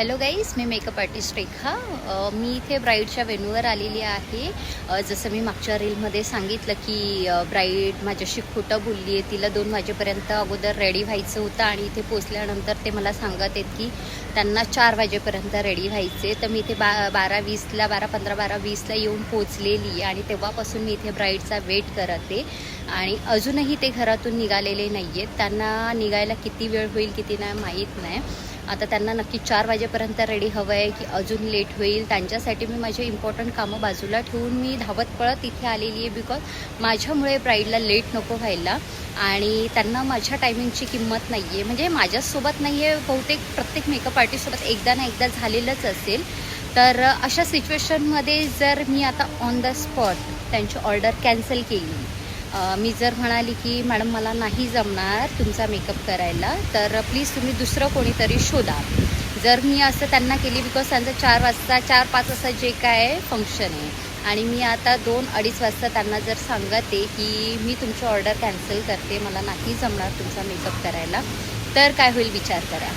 Hello guys मी makeup artist Rekha मी इथे ब्राईडच्या वेन्यूवर आलेली आहे. जसं मी मागच्या रीलमध्ये सांगितलं की ब्राईड माझ्याशी खोटं बोलली आहे तिला दोन वाजेपर्यंत अगोदर रेडी व्हायचं होतं आणि इथे पोचल्यानंतर ते मला सांगत आहेत की त्यांना चार वाजेपर्यंत रेडी व्हायचे तर मी इथे बा बारा वीसला बारा पंधरा बारा वीसला येऊन पोचलेली आणि तेव्हापासून मी इथे ब्राईडचा वेट करते. आणि अजूनही ते घरातून निघालेले नाही आहेत त्यांना निघायला किती वेळ होईल किती नाही माहीत नाही. आता त्यांना नक्की चार वाजेपर्यंत रेडी हवं आहे की अजून लेट होईल. त्यांच्यासाठी मी माझे इम्पॉर्टंट कामं बाजूला ठेवून मी धावत पळत इथे आलेली आहे बिकॉज माझ्यामुळे ब्राईडला लेट नको व्हायला आणि त्यांना माझ्या टायमिंगची किंमत नाही आहे म्हणजे माझ्यासोबत नाही आहे बहुतेक प्रत्येक मेकअप आर्टिस्टसोबत एकदा ना एकदा झालेलंच असेल. तर अशा सिच्युएशनमध्ये जर मी आता ऑन द स्पॉट त्यांची ऑर्डर कॅन्सल केली मी जर म्हणाली की मॅडम मला नाही जमणार तुमचा मेकअप करायला तर प्लीज तुम्ही दुसरं कोणीतरी शोधा. जर मी असं त्यांना केली बिकॉज त्यांचं चार वाजता चार पाच वाजता जे काय फंक्शन आहे आणि मी आता दोन अडीच वाजता त्यांना जर सांगते की मी तुमची ऑर्डर कॅन्सल करते मला नाही जमणार तुमचा मेकअप करायला तर काय होईल विचार करा.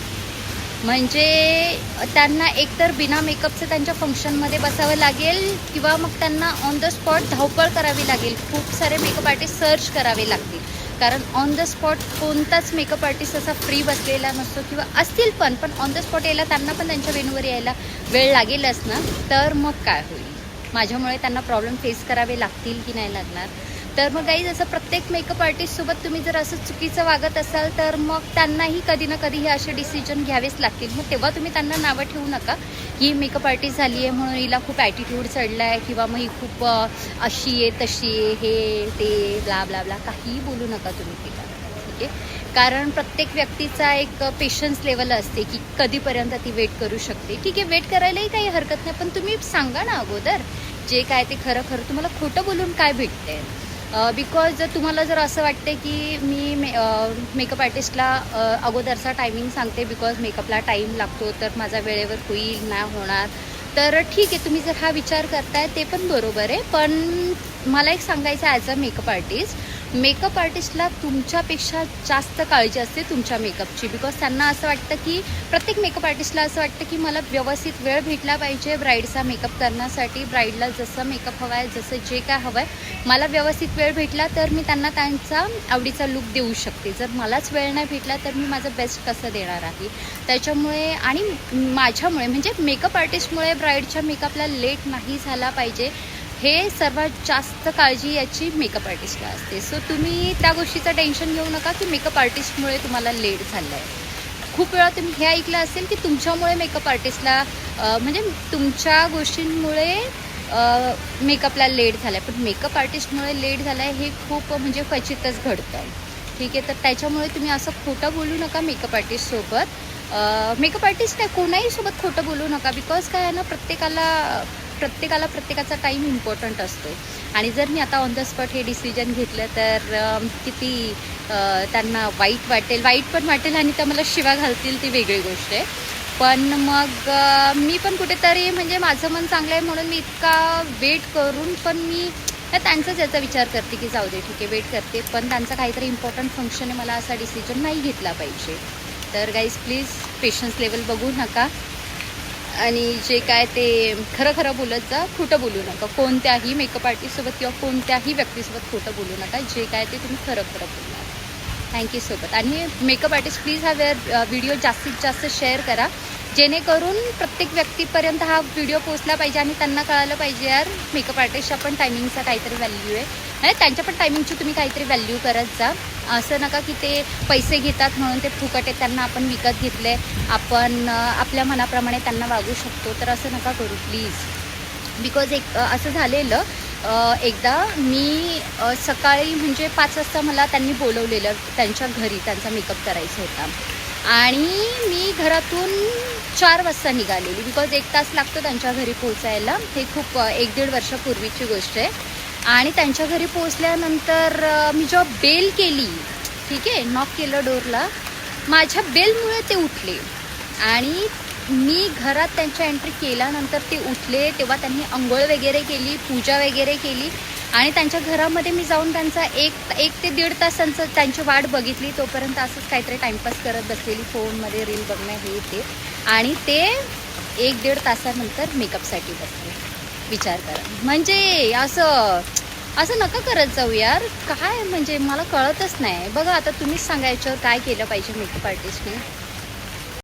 म्हणजे त्यांना एकतर बिना मेकअपचं त्यांच्या फंक्शनमध्ये बसावं लागेल किंवा मग त्यांना ऑन द स्पॉट धावपळ करावी लागेल. खूप सारे मेकअप आर्टिस्ट सर्च करावे लागतील. कारण ऑन द स्पॉट कोणताच मेकअप आर्टिस्ट असा फ्री बसलेला नसतो किंवा असतील पण पण ऑन द स्पॉट यायला त्यांना पण त्यांच्या वेणूवर यायला वेळ लागेलच ना. तर मग काय होईल? माझ्यामुळे त्यांना प्रॉब्लेम फेस करावे लागतील की नाही लागणार? तर मग काही जसं प्रत्येक मेकअप आर्टिस्टसोबत तुम्ही जर असं चुकीचं वागत असाल तर मग त्यांनाही कधी ना कधी हे असे डिसिजन घ्यावेच लागतील. मग तेव्हा तुम्ही त्यांना नावं ठेवू नका ही मेकअप आर्टिस्ट झाली आहे म्हणून हिला खूप ॲटिट्यूड चढला आहे किंवा मग ही खूप अशी आहे तशी आहे हे ते ब्ला ब्ला ब्ला काहीही बोलू नका तुम्ही तिला ठीक आहे? कारण प्रत्येक व्यक्तीचा एक पेशन्स लेवल असते की कधीपर्यंत ती वेट करू शकते. ठीक आहे वेट करायलाही काही हरकत नाही पण तुम्ही सांगा ना अगोदर जे काय ते खरं खरं तुम्हाला खोटं बोलून काय भेटतंय. बिकॉज जर तुम्हाला जर असं वाटतं की मी मे मेकअप आर्टिस्टला अगोदरचा टायमिंग सांगते बिकॉज मेकअपला टाईम लागतो तर माझा वेळेवर होईल नाही होणार. तर ठीक आहे तुम्ही जर हा विचार करताय ते पण बरोबर आहे. पण मला एक सांगायचं as a makeup artist makeup आर्टिस्टला तुमच्यापेक्षा जास्त काळजी असते तुमच्या मेकअपची बिकॉज त्यांना असं वाटतं की प्रत्येक मेकअप आर्टिस्टला असं वाटतं की मला व्यवस्थित वेळ भेटला पाहिजे ब्राईडचा मेकअप करण्यासाठी. ब्राईडला जसं मेकअप हवा आहे जसं जे काय हवं आहे मला व्यवस्थित वेळ भेटला तर मी त्यांना त्यांचा आवडीचा लुक देऊ शकते. जर मलाच वेळ नाही भेटला तर मी माझं बेस्ट कसं देणार आहे? त्याच्यामुळे आणि माझ्यामुळे म्हणजे मेकअप आर्टिस्टमुळे ब्राईडच्या मेकअपला लेट नाही झाला पाहिजे. हे सर्वात जास्त काळजी याची मेकअप आर्टिस्टला असते. सो तुम्ही त्या गोष्टीचं टेन्शन घेऊ नका की मेकअप आर्टिस्टमुळे तुम्हाला लेट झालं आहे खूप वेळा तुम्ही हे ऐकलं असेल की तुमच्यामुळे मेकअप आर्टिस्टला म्हणजे तुमच्या गोष्टींमुळे मेकअपला लेट झाला आहे पण मेकअप आर्टिस्टमुळे लेट झालं आहे हे खूप म्हणजे क्वचितच घडतं. आहे ठीक आहे? तर त्याच्यामुळे तुम्ही असं खोटं बोलू नका मेकअप आर्टिस्टसोबत मेकअप आर्टिस्ट नाही कोणाही सोबत खोटं बोलू नका. बिकॉज काय आहे ना प्रत्येकाला प्रत्येकाला प्रत्येकाचा टाईम इम्पॉर्टंट असतो. आणि जर मी आता ऑन द स्पॉट हे डिसिजन घेतलं तर किती त्यांना वाईट वाटेल. वाईट पण वाटेल आणि त्या मला शिवा घालतील ती वेगळी गोष्ट आहे. पण मग मी पण कुठेतरी म्हणजे माझं मन चांगलं आहे म्हणून मी इतका वेट करून पण मी त्यांचाच याचा विचार करते की जाऊ दे ठीक आहे वेट करते. पण त्यांचा काहीतरी इम्पॉर्टंट फंक्शन आहे मला असा डिसिजन नाही घेतला पाहिजे. तर गाईज प्लीज पेशन्स लेवल बघू नका. आणि जे काय ते खरं खरं बोलत जा खोटं बोलू नका. कोणत्याही मेकअप आर्टिस्टसोबत किंवा कोणत्याही व्यक्तीसोबत खोटं बोलू नका. जे काय ते तुम्ही खरं खरं बोलणार. थँक्यू सोबत आणि मेकअप आर्टिस्ट प्लीज हा वेअर व्हिडिओ जास्तीत जास्त शेअर करा. जेणेकरून प्रत्येक व्यक्तीपर्यंत हा व्हिडिओ पोचला पाहिजे आणि त्यांना कळालं पाहिजे यार मेकअप आर्टिस्टच्या पण टायमिंगचा काहीतरी व्हॅल्यू आहे. म्हणजे त्यांच्या पण टायमिंगची तुम्ही काहीतरी व्हॅल्यू करत जा. असं नका की ते पैसे घेतात म्हणून ते फुकट आहे त्यांना आपण विकत घेतले आपण आपल्या मनाप्रमाणे त्यांना वागू शकतो. तर असं नका करू प्लीज बिकॉज एक असं झालेलं एकदा मी सकाळी म्हणजे पाच वाजता मला त्यांनी बोलवलेलं त्यांच्या घरी त्यांचा मेकअप करायचा होता. आणि मी घरातून चार वाजता निघालेली. बिकॉज एक तास लागतो त्यांच्या घरी पोहोचायला. हे खूप एक दीड वर्षापूर्वीची गोष्ट आहे. आणि त्यांच्या घरी पोहोचल्यानंतर मी जेव्हा बेल केली ठीक आहे नॉक केलं डोरला माझ्या बेलमुळे ते उठले. आणि मी घरात त्यांच्या एंट्री केल्यानंतर ते उठले तेव्हा त्यांनी आंघोळ वगैरे केली पूजा वगैरे केली. आणि त्यांच्या घरामध्ये मी जाऊन त्यांचा एक एक ते दीड तासांचं त्यांची वाट बघितली. तोपर्यंत असंच काहीतरी टाईमपास करत बसलेली फोनमध्ये रील बघणं हे ते. आणि ते एक दीड तासानंतर मेकअपसाठी बसले. विचार करा. म्हणजे असं असं नका करत जाऊ यार. काय म्हणजे मला कळतच नाही. बघा आता तुम्हीच सांगा याच्यावर काय केलं पाहिजे मेकअप आर्टिस्टने